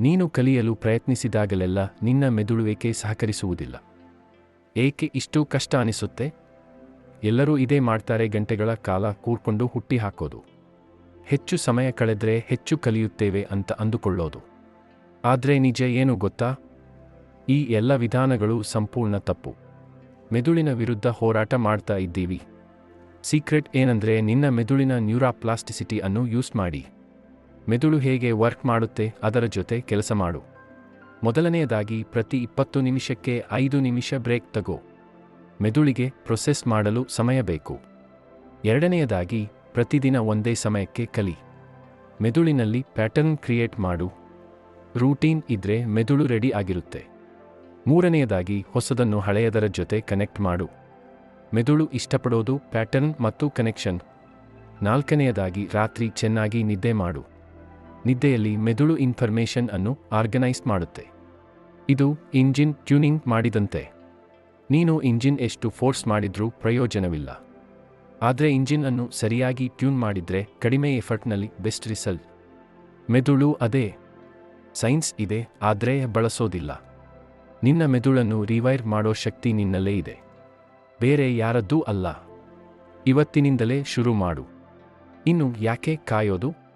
ನೀನು ಕಲಿಯಲು ಪ್ರಯತ್ನಿಸಿದಾಗಲೆಲ್ಲ ನಿನ್ನ ಮೆದುಳುವಿಕೆ ಸಹಕರಿಸುವುದಿಲ್ಲ. ಏಕೆ ಇಷ್ಟು ಕಷ್ಟ ಅನಿಸುತ್ತೆ? ಎಲ್ಲರೂ ಇದೇ ಮಾಡ್ತಾರೆ ಗಂಟೆಗಳ ಕಾಲ ಕೂರ್ಕೊಂಡು ಹುಟ್ಟಿ ಹಾಕೋದು. ಹೆಚ್ಚು ಸಮಯ ಕಳೆದರೆ ಹೆಚ್ಚು ಕಲಿಯುತ್ತೇವೆ ಅಂತ ಅಂದುಕೊಳ್ಳೋದು. ಆದರೆ ನಿಜ ಏನು ಗೊತ್ತಾ? ಈ ಎಲ್ಲ ವಿಧಾನಗಳು ಸಂಪೂರ್ಣ ತಪ್ಪು. ಮೆದುಳಿನ ವಿರುದ್ಧ ಹೋರಾಟ ಮಾಡ್ತಾ ಇದ್ದೀವಿ. ಸೀಕ್ರೆಟ್ ಏನಂದ್ರೆ ನಿನ್ನ ಮೆದುಳಿನ ನ್ಯೂರಾಪ್ಲಾಸ್ಟಿಸಿಟಿ ಅನ್ನು ಯೂಸ್ ಮಾಡಿ. ಮೆದುಳು ಹೇಗೆ ವರ್ಕ್ ಮಾಡುತ್ತೆ ಅದರ ಜೊತೆ ಕೆಲಸ ಮಾಡು. ಮೊದಲನೆಯದಾಗಿ ಪ್ರತಿ ಇಪ್ಪತ್ತು ನಿಮಿಷಕ್ಕೆ ಐದು ನಿಮಿಷ ಬ್ರೇಕ್ ತಗೋ. ಮೆದುಳಿಗೆ ಪ್ರೊಸೆಸ್ ಮಾಡಲು ಸಮಯ ಬೇಕು. ಎರಡನೆಯದಾಗಿ ಪ್ರತಿದಿನ ಒಂದೇ ಸಮಯಕ್ಕೆ ಕಲಿ. ಮೆದುಳಿನಲ್ಲಿ ಪ್ಯಾಟರ್ನ್ ಕ್ರಿಯೇಟ್ ಮಾಡು. ರೂಟೀನ್ ಇದ್ರೆ ಮೆದುಳು ರೆಡಿ ಆಗಿರುತ್ತೆ. ಮೂರನೆಯದಾಗಿ ಹೊಸದನ್ನು ಹಳೆಯದರ ಜೊತೆ ಕನೆಕ್ಟ್ ಮಾಡು. ಮೆದುಳು ಇಷ್ಟಪಡೋದು ಪ್ಯಾಟರ್ನ್ ಮತ್ತು ಕನೆಕ್ಷನ್. ನಾಲ್ಕನೆಯದಾಗಿ ರಾತ್ರಿ ಚೆನ್ನಾಗಿ ನಿದ್ದೆ ಮಾಡು. ನಿದ್ದೆಯಲ್ಲಿ ಮೆದುಳು ಇನ್ಫರ್ಮೇಷನ್ ಅನ್ನು ಆರ್ಗನೈಸ್ ಮಾಡುತ್ತೆ. ಇದು ಇಂಜಿನ್ ಟ್ಯೂನಿಂಗ್ ಮಾಡಿದಂತೆ. ನೀನು ಇಂಜಿನ್ ಎಷ್ಟು ಫೋರ್ಸ್ ಮಾಡಿದ್ರೂ ಪ್ರಯೋಜನವಿಲ್ಲ. ಆದರೆ ಇಂಜಿನ್ ಅನ್ನು ಸರಿಯಾಗಿ ಟ್ಯೂನ್ ಮಾಡಿದ್ರೆ ಕಡಿಮೆ ಎಫರ್ಟ್ನಲ್ಲಿ ಬೆಸ್ಟ್ ರಿಸಲ್ಟ್. ಮೆದುಳು ಅದೇ. ಸೈನ್ಸ್ ಇದೆ, ಆದರೆ ಬಳಸೋದಿಲ್ಲ. ನಿನ್ನ ಮೆದುಳನ್ನು ರಿವೈರ್ ಮಾಡೋ ಶಕ್ತಿ ನಿನ್ನಲ್ಲೇ ಇದೆ. ಬೇರೆ ಯಾರದ್ದೂ ಅಲ್ಲ. ಇವತ್ತಿನಿಂದಲೇ ಶುರು ಮಾಡು. ಇನ್ನು ಯಾಕೆ ಕಾಯೋದು?